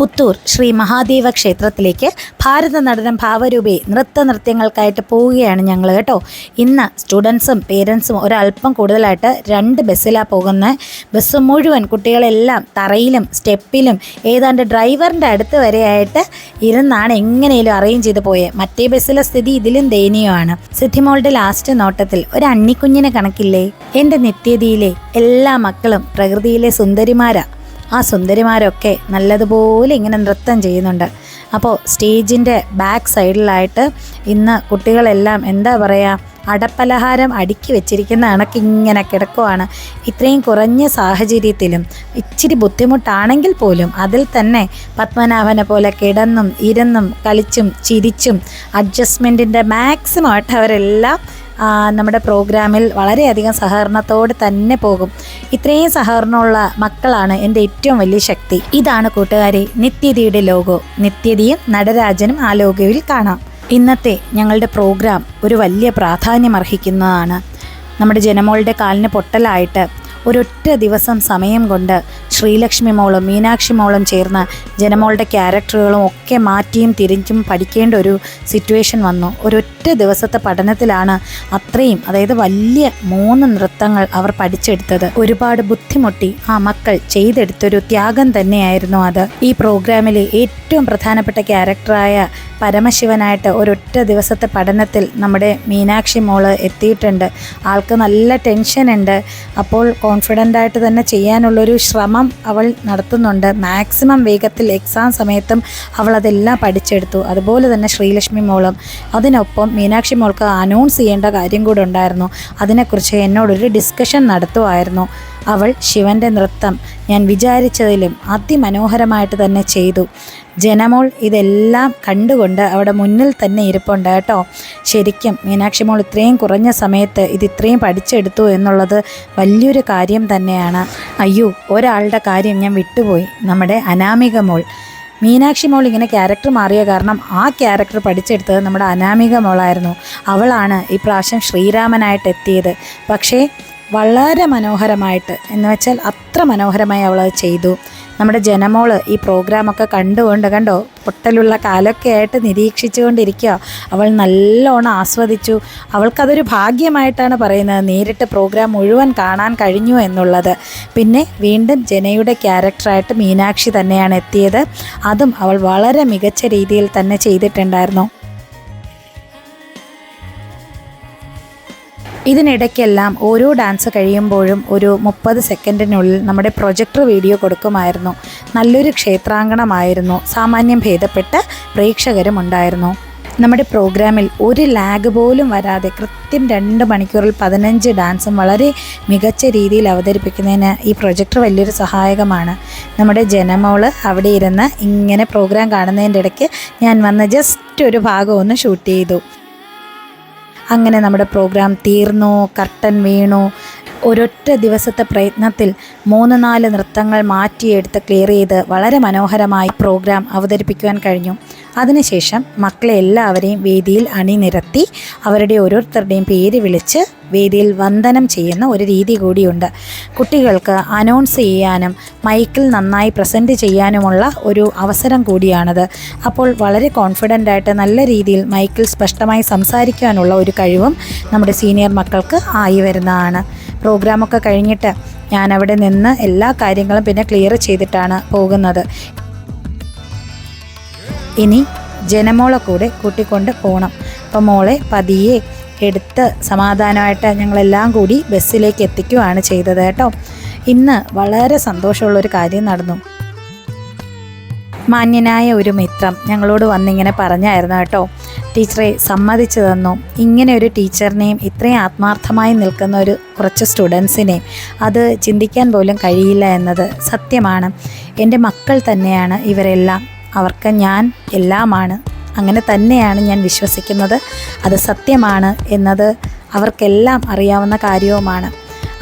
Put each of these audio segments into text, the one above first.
പുത്തൂർ ശ്രീ മഹാദേവ ക്ഷേത്രത്തിലേക്ക് ഭാരത നടനം ഭാവരൂപി നൃത്ത നൃത്യങ്ങൾക്കായിട്ട് പോവുകയാണ് ഞങ്ങൾ കേട്ടോ. ഇന്ന് സ്റ്റുഡൻസും പേരൻസും ഒരല്പം കൂടുതലായിട്ട് രണ്ട് ബസ്സിലാണ് പോകുന്നത് ബസ് മുഴുവൻ കുട്ടികളെല്ലാം തറയിലും സ്റ്റെപ്പിലും ഏതാണ്ട് ഡ്രൈവറിന്റെ അടുത്ത് വരെയായിട്ട് ഇരുന്നാണ് എങ്ങനെയും അറേഞ്ച് ചെയ്ത് പോയത് മറ്റേ ബസ്സിലെ സ്ഥിതി ഇതിലും ദയനീയമാണ്. സിദ്ധിമോളുടെ ലാസ്റ്റ് നോട്ടത്തിൽ ഒരു അണ്ണിക്കുഞ്ഞിനെ കണക്കില്ലേ? എന്റെ നിത്യതയിലെ എല്ലാ മക്കളും പ്രകൃതിയിലെ സുന്ദരിമാരാ. ആ സുന്ദരിമാരൊക്കെ നല്ലതുപോലെ ഇങ്ങനെ നൃത്തം ചെയ്യുന്നുണ്ട്. അപ്പോൾ സ്റ്റേജിന്റെ ബാക്ക് സൈഡിലായിട്ട് ഇന്ന് കുട്ടികളെല്ലാം എന്താ പറയുക അടപ്പലഹാരം അടുക്കി വെച്ചിരിക്കുന്ന കണക്ക് ഇങ്ങനെ കിടക്കുവാണ്. ഇത്രയും കുറഞ്ഞ സാഹചര്യത്തിലും ഇച്ചിരി ബുദ്ധിമുട്ടാണെങ്കിൽ പോലും അതിൽ തന്നെ പത്മനാഭനെ പോലെ കിടന്നും ഇരന്നും കളിച്ചും ചിരിച്ചും അഡ്ജസ്റ്റ്മെന്റിന്റെ മാക്സിമം ആയിട്ട് അവരെല്ലാം നമ്മുടെ പ്രോഗ്രാമിൽ വളരെയധികം സഹകരണത്തോടെ തന്നെ പോകും. ഇത്രയും സഹകരണമുള്ള മക്കളാണ് എന്റെ ഏറ്റവും വലിയ ശക്തി. ഇതാണ് കൂട്ടുകാരെ നിത്യതയുടെ ലോഗോ നിത്യതയും നടരാജനും ആ ലോഗോയിൽ കാണാം. ഇന്നത്തെ ഞങ്ങളുടെ പ്രോഗ്രാം ഒരു വലിയ പ്രാധാന്യം അർഹിക്കുന്നതാണ് നമ്മുടെ ജനമോളുടെ കാലിന് പൊട്ടലായിട്ട് ഒരൊറ്റ ദിവസം സമയം കൊണ്ട് ശ്രീലക്ഷ്മി മോളും മീനാക്ഷി മോളും ചേർന്ന് ജനമോളുടെ ക്യാരക്ടറുകളും ഒക്കെ മാറ്റിയും തിരിച്ചും പഠിക്കേണ്ട ഒരു സിറ്റുവേഷൻ വന്നു. ഒരൊറ്റ ദിവസത്തെ പഠനത്തിലാണ് അത്രയും അതായത് വലിയ മൂന്ന് നൃത്തങ്ങൾ അവർ പഠിച്ചെടുത്തത്. ഒരുപാട് ബുദ്ധിമുട്ടി ആ മക്കൾ ചെയ്തെടുത്തൊരു ത്യാഗം തന്നെയായിരുന്നു അത്. ഈ പ്രോഗ്രാമിലെ ഏറ്റവും പ്രധാനപ്പെട്ട ക്യാരക്ടറായ പരമശിവനായിട്ട് ഒരൊറ്റ ദിവസത്തെ പഠനത്തിൽ നമ്മുടെ മീനാക്ഷി മോൾ എത്തിയിട്ടുണ്ട്. ആൾക്ക് നല്ല ടെൻഷൻ ഉണ്ട്. അപ്പോൾ കോൺഫിഡന്റ് ആയിട്ട് തന്നെ ചെയ്യാനുള്ളൊരു ശ്രമം അവൾ നടത്തുന്നുണ്ട്. മാക്സിമം വേഗത്തിൽ എക്സാം സമയത്തും അവൾ അതെല്ലാം പഠിച്ചെടുത്തു. അതുപോലെ തന്നെ ശ്രീലക്ഷ്മി മോളും. അതിനൊപ്പം മീനാക്ഷി മോൾക്ക് അനൗൺസ് ചെയ്യേണ്ട കാര്യം കൂടെ ഉണ്ടായിരുന്നു. അതിനെക്കുറിച്ച് എന്നോടൊരു ഡിസ്കഷൻ നടത്തുമായിരുന്നു അവൾ ശിവന്റെ നൃത്തം ഞാൻ വിചാരിച്ചതിലും അതിമനോഹരമായിട്ട് തന്നെ ചെയ്തു. ജനമോൾ ഇതെല്ലാം കണ്ടുകൊണ്ട് അവിടെ മുന്നിൽ തന്നെ ഇരിപ്പുണ്ട് കേട്ടോ. ശരിക്കും മീനാക്ഷി മോൾ ഇത്രയും കുറഞ്ഞ സമയത്ത് ഇത് ഇത്രയും പഠിച്ചെടുത്തു എന്നുള്ളത് വലിയൊരു കാര്യം തന്നെയാണ്. അയ്യോ ഒരാളുടെ കാര്യം ഞാൻ വിട്ടുപോയി. നമ്മുടെ അനാമിക മോൾ. മീനാക്ഷി മോൾ ഇങ്ങനെ ക്യാരക്ടർ മാറിയ കാരണം ആ ക്യാരക്ടർ പഠിച്ചെടുത്തത് നമ്മുടെ അനാമിക മോളായിരുന്നു. അവളാണ് ഈ പ്രാവശ്യം ശ്രീരാമനായിട്ട് എത്തിയത്. പക്ഷേ വളരെ മനോഹരമായിട്ട്. എന്ന് വെച്ചാൽ അത്ര മനോഹരമായി അവൾ ചെയ്തു. നമ്മുടെ ജനമോൾ ഈ പ്രോഗ്രാമൊക്കെ കണ്ടുകൊണ്ട് കണ്ടോ പൊട്ടലുള്ള കാലൊക്കെ ആയിട്ട് നിരീക്ഷിച്ചുകൊണ്ടിരിക്കുക. അവൾ നല്ലോണം ആസ്വദിച്ചു. അവൾക്കതൊരു ഭാഗ്യമായിട്ടാണ് പറയുന്നത്. നേരിട്ട് പ്രോഗ്രാം മുഴുവൻ കാണാൻ കഴിഞ്ഞു എന്നുള്ളത്. പിന്നെ വീണ്ടും ജനയുടെ ക്യാരക്ടറായിട്ട് മീനാക്ഷി തന്നെയാണ് എത്തിയത്. അതും അവൾ വളരെ മികച്ച രീതിയിൽ തന്നെ ചെയ്തിട്ടുണ്ടായിരുന്നു. ഇതിനിടയ്ക്കെല്ലാം ഓരോ ഡാൻസ് കഴിയുമ്പോഴും ഒരു മുപ്പത് സെക്കൻഡിനുള്ളിൽ നമ്മുടെ പ്രൊജക്ടർ വീഡിയോ കൊടുക്കുമായിരുന്നു. നല്ലൊരു ക്ഷേത്രാങ്കണമായിരുന്നു. സാമാന്യം ഭേദപ്പെട്ട് പ്രേക്ഷകരും ഉണ്ടായിരുന്നു. നമ്മുടെ പ്രോഗ്രാമിൽ ഒരു ലാഗ് പോലും വരാതെ കൃത്യം രണ്ട് മണിക്കൂറിൽ പതിനഞ്ച് ഡാൻസും വളരെ മികച്ച രീതിയിൽ അവതരിപ്പിക്കുന്നതിന് ഈ പ്രൊജക്ടർ വലിയൊരു സഹായകമാണ്. നമ്മുടെ ജനമോൾ അവിടെ ഇരുന്ന് ഇങ്ങനെ പ്രോഗ്രാം കാണുന്നതിന്റെ ഇടയ്ക്ക് ഞാൻ വന്ന് ജസ്റ്റ് ഒരു ഭാഗം ഒന്ന് ഷൂട്ട് ചെയ്തു. അങ്ങനെ നമ്മുടെ പ്രോഗ്രാം തീർന്നു കർട്ടൻ വീണു? ഒരൊറ്റ ദിവസത്തെ പ്രയത്നത്തിൽ മൂന്ന് നാല് നൃത്തങ്ങൾ മാറ്റിയെടുത്ത് ക്ലിയർ ചെയ്ത് വളരെ മനോഹരമായി പ്രോഗ്രാം അവതരിപ്പിക്കുവാൻ കഴിഞ്ഞു. അതിനുശേഷം മക്കളെ എല്ലാവരെയും വേദിയിൽ അണിനിരത്തി അവരുടെ ഓരോരുത്തരുടെയും പേര് വിളിച്ച് വേദിയിൽ വന്ദനം ചെയ്യുന്ന ഒരു രീതി കൂടിയുണ്ട്. കുട്ടികൾക്ക് അനൗൺസ് ചെയ്യാനും മൈക്കിൽ നന്നായി പ്രസന്റ് ചെയ്യാനുമുള്ള ഒരു അവസരം കൂടിയാണത്. അപ്പോൾ വളരെ കോൺഫിഡന്റ് ആയിട്ട് നല്ല രീതിയിൽ മൈക്കിൽ സ്പഷ്ടമായി സംസാരിക്കാനുള്ള ഒരു കഴിവും നമ്മുടെ സീനിയർ മക്കൾക്ക് ആയി വരുന്നതാണ്. പ്രോഗ്രാമൊക്കെ കഴിഞ്ഞിട്ട് ഞാൻ അവിടെ നിന്ന് എല്ലാ കാര്യങ്ങളും പിന്നെ ക്ലിയർ ചെയ്തിട്ടാണ് പോകുന്നത്. ഇനി ജനമോളെ കൂടെ കൂട്ടിക്കൊണ്ട് പോകണം അപ്പം മോളെ പതിയെ എടുത്ത് സമാധാനമായിട്ട് ഞങ്ങളെല്ലാം കൂടി ബസ്സിലേക്ക് എത്തിക്കുകയാണ് ചെയ്തത് കേട്ടോ. ഇന്ന് വളരെ സന്തോഷമുള്ളൊരു കാര്യം നടന്നു. മാന്യനായ ഒരു മിത്രം ഞങ്ങളോട് വന്നിങ്ങനെ പറഞ്ഞായിരുന്നു കേട്ടോ. ടീച്ചറെ സമ്മതിച്ചു തന്നു. ഇങ്ങനെ ഒരു ടീച്ചറിനെയും ഇത്രയും ആത്മാർത്ഥമായി നിൽക്കുന്ന ഒരു കുറച്ച് സ്റ്റുഡൻസിനെയും അത് ചിന്തിക്കാൻ പോലും കഴിയില്ല എന്നത് സത്യമാണ്. എന്റെ മക്കൾ തന്നെയാണ് ഇവരെല്ലാം. അവർക്ക് ഞാൻ എല്ലാമാണ്. അങ്ങനെ തന്നെയാണ് ഞാൻ വിശ്വസിക്കുന്നത്. അത് സത്യമാണ് എന്നത് അവർക്കെല്ലാം അറിയാവുന്ന കാര്യവുമാണ്.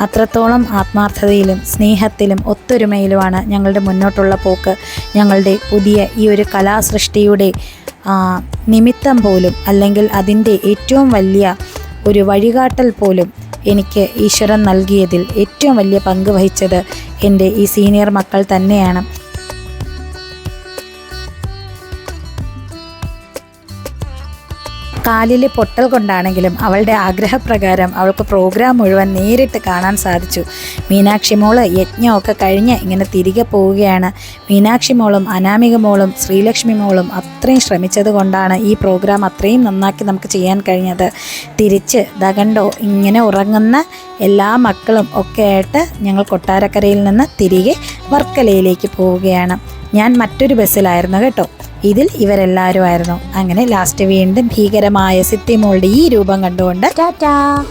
അത്രത്തോളം ആത്മാർത്ഥതയിലും സ്നേഹത്തിലും ഒത്തൊരുമയിലുമാണ് ഞങ്ങളുടെ മുന്നോട്ടുള്ള പോക്ക്. ഞങ്ങളുടെ പുതിയ ഈ ഒരു കലാസൃഷ്ടിയുടെ നിമിത്തം പോലും അല്ലെങ്കിൽ അതിന്റെ ഏറ്റവും വലിയ ഒരു വഴികാട്ടൽ പോലും എനിക്ക് ഈശ്വരൻ നൽകിയതിൽ ഏറ്റവും വലിയ പങ്ക് വഹിച്ചത് എന്റെ ഈ സീനിയർ മക്കൾ തന്നെയാണ്. കാലിൽ പൊട്ടൽ കൊണ്ടാണെങ്കിലും അവളുടെ ആഗ്രഹപ്രകാരം അവൾക്ക് പ്രോഗ്രാം മുഴുവൻ നേരിട്ട് കാണാൻ സാധിച്ചു. മീനാക്ഷി മോൾ യജ്ഞമൊക്കെ കഴിഞ്ഞ് ഇങ്ങനെ തിരികെ പോവുകയാണ്. മീനാക്ഷി മോളും അനാമിക മോളും ശ്രീലക്ഷ്മി മോളും അത്രയും ശ്രമിച്ചത് കൊണ്ടാണ് ഈ പ്രോഗ്രാം അത്രയും നന്നാക്കി നമുക്ക് ചെയ്യാൻ കഴിഞ്ഞത്. തിരിച്ച് ദകണ്ടോ ഇങ്ങനെ ഉറങ്ങുന്ന എല്ലാ മക്കളും ഒക്കെ ആയിട്ട് ഞങ്ങൾ കൊട്ടാരക്കരയിൽ നിന്ന് തിരികെ വർക്കലയിലേക്ക് പോവുകയാണ്. ഞാൻ മറ്റൊരു ബസ്സിലായിരുന്നു കേട്ടോ. ഇതിൽ ഇവരെല്ലാവരും ആയിരുന്നു അങ്ങനെ ലാസ്റ്റ് വീണ്ടും ഭീകരമായ സിത്തിമോളുടെ ഈ രൂപം കണ്ടുകൊണ്ട് ടാറ്റാ.